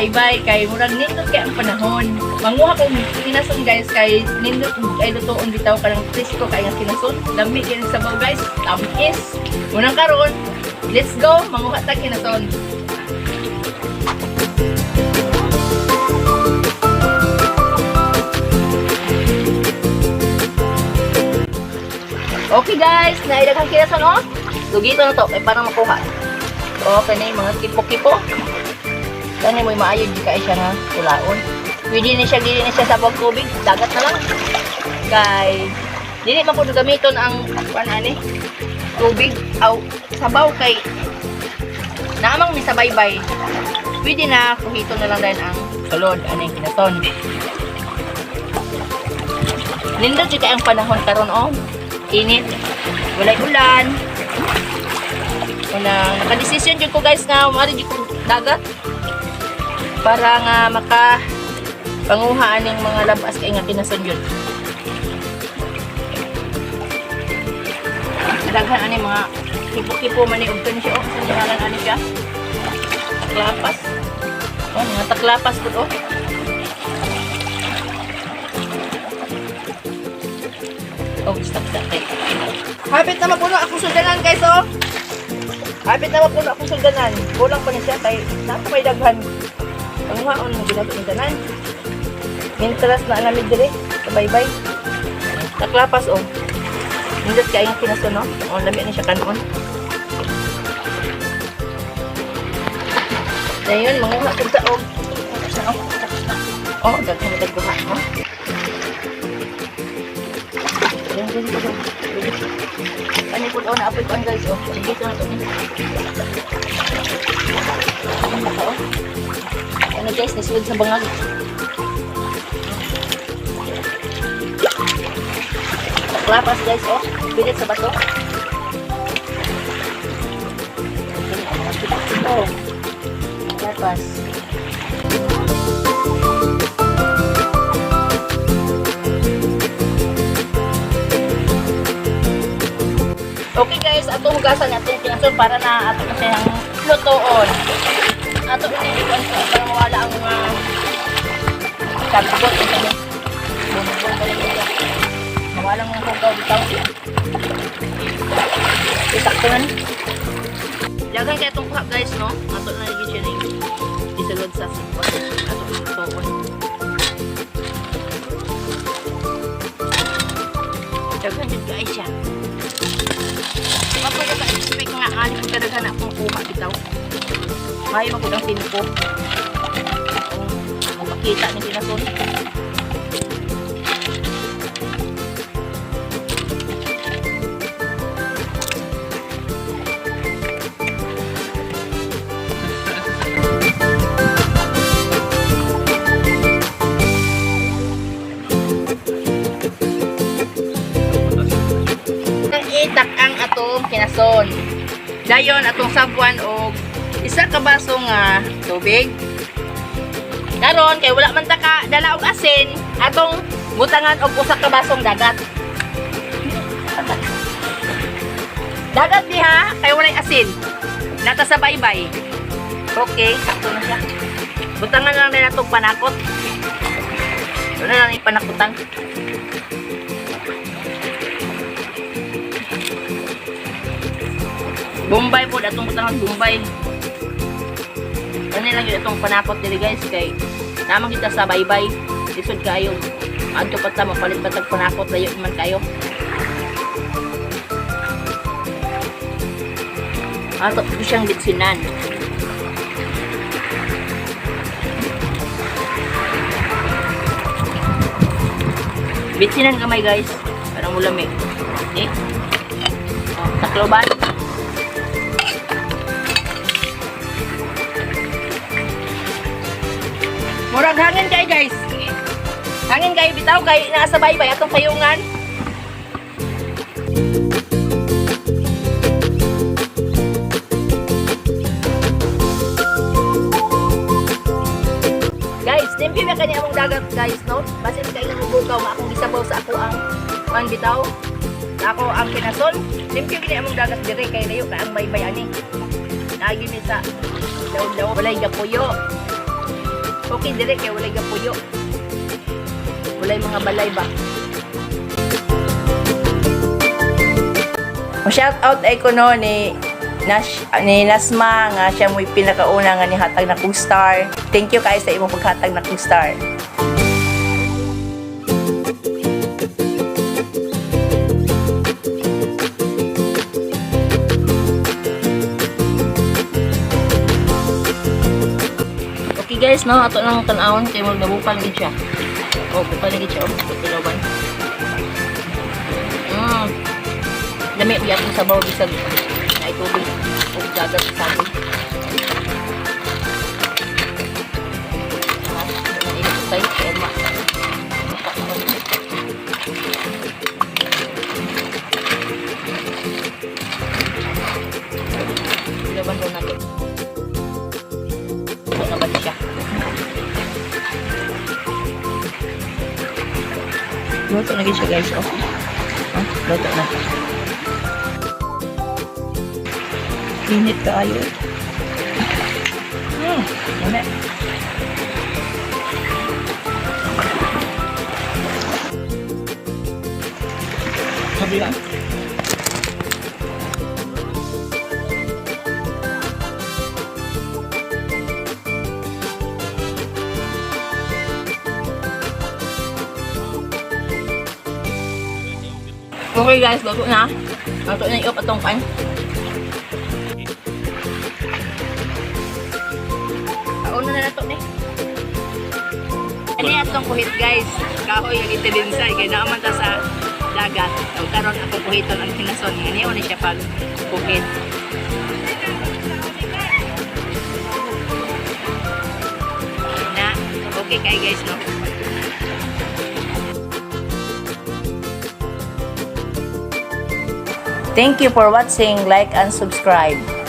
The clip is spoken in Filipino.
baybay kay murag nindot kay ang panahon. Manguha ko kinason guys kay nindot ay lutoon bitaw kanang presko kay nga kinason. Lami kini sabaw guys. Tamis. Unang karon, let's go manguha ta kinason. Okay guys, naidaghang kinason oh. Dugito na to, kay para makuha. Okay na yung mga kipo-kipo. Kani mo maayo di kay siya nga tulaon. Pwede ni siya dili ni siya sa bag tubig, dagat na lang. Kay dili man pud gamiton ang panani tubig aw sabaw kay namang ni sa baybay. Pwede na kuhito na lang din ang sulod ani kinaton. Nindot jud ang panahon karon oh. Init. Walay ulan. Una, nakadesisyon jud ko guys nga mari jud ko dagat para nga maka panguha aning mga labas kay nga kinason yun. Daghan ani mga kipo-kipo man ni ugton siya oh, sa ngalan ani siya. Taklapas. Oh, mga taklapas pud oh. Oh, stop stop. Habit na mapuno ako sudanan guys oh. Habit na mapuno ako sudanan. Kulang pa ni siya kay nasa may daghan. Ang maon mo ginagawa ng tanan. Mintras na alamid dire sa baybay. Naklapas oh. Hindot kay ang kinaso no. Oh, lami ni siya kanon. Dayon mga sa sa og. Oh, daghan daghan mo. Ani po daw na apoy ko ang guys oh. Sige to na to. Nasulod sa bangag. Klapas guys, oh. Pilit sa bato. Oh. Klapas. Okay guys, ato hugasan natin pinasol para na ato na siyang lutoon. Ato para mawala ang mga ito. Mawala mga hugaw bitaw. Isakto na. Lagan kaya itong kuha guys, no? Ato na nilagyan siya na yung isalod sa sipot. Ato lutoon. Dagan din guys siya. Kapag naka-expect nga talaga na akong kuha bitaw. Mayo ako ng tinko. Kung makita ni kinason. Ang itak ang atong kinason. Dayon atong sabuan og isa ka baso nga tubig. Karon kay wala man ta ka dala og asin, atong butangan og usa ka basong dagat. Dagat diha kay walay asin. Nata sa baybay. Okay, sakto na siya. Butangan lang din atong panakot. Wala lang yung panakutan. Bombay po, atong butangan Bombay. Ano lang yun itong panakot dili guys kay namang kita sa baybay. Lisod kayo. Adto pa ta mapalit pa tag panakot layo man kayo. Ato po siyang bitsinan. Bitsinan kamay guys. Parang ulami. Okay? Oh, takloban. Murag hangin kay guys. Hangin kay bitaw kay nasa baybay atong payungan. Guys, limpyo na kanya among dagat guys, no? Basin kay nga bukaw nga akong gisabaw sa ako ang ang bitaw. Sa ako ang kinason. Limpyo gini among dagat dire kay layo kay ang baybay ani. Lagi ni sa daw-daw walay gapuyo. Okay, dire kay walay gapuyo. Walay mga balay ba. shout out ay ko no ni Nas, ni Nasma nga siya mo'y pinakauna nga ni hatag na co-star. Thank you kay sa imong paghatag na co-star. Okay guys, no, ato nang tanawon kay mo nabukal gid siya. Oh, bukal gid siya oh, tulawan. Mm. Dami biya sa sabaw bisag ay tubig ug dagat sa tayo kay Emma. Laban daw natin. Luto na siya guys. Oh. Ah, luto na. Init kayo. Hmm, init. Sabi lang. Okay guys, luto na. Luto na yung atong pan. Ano na nato ni? Ano atong kuhit guys? Kahoy yung itilinsay. Kaya naaman ta sa dagat. So, karon akong kuhiton ang kinason. Ngayon ni siya pag kuhit. Na, okay kay guys no? Thank you for watching. Like and subscribe.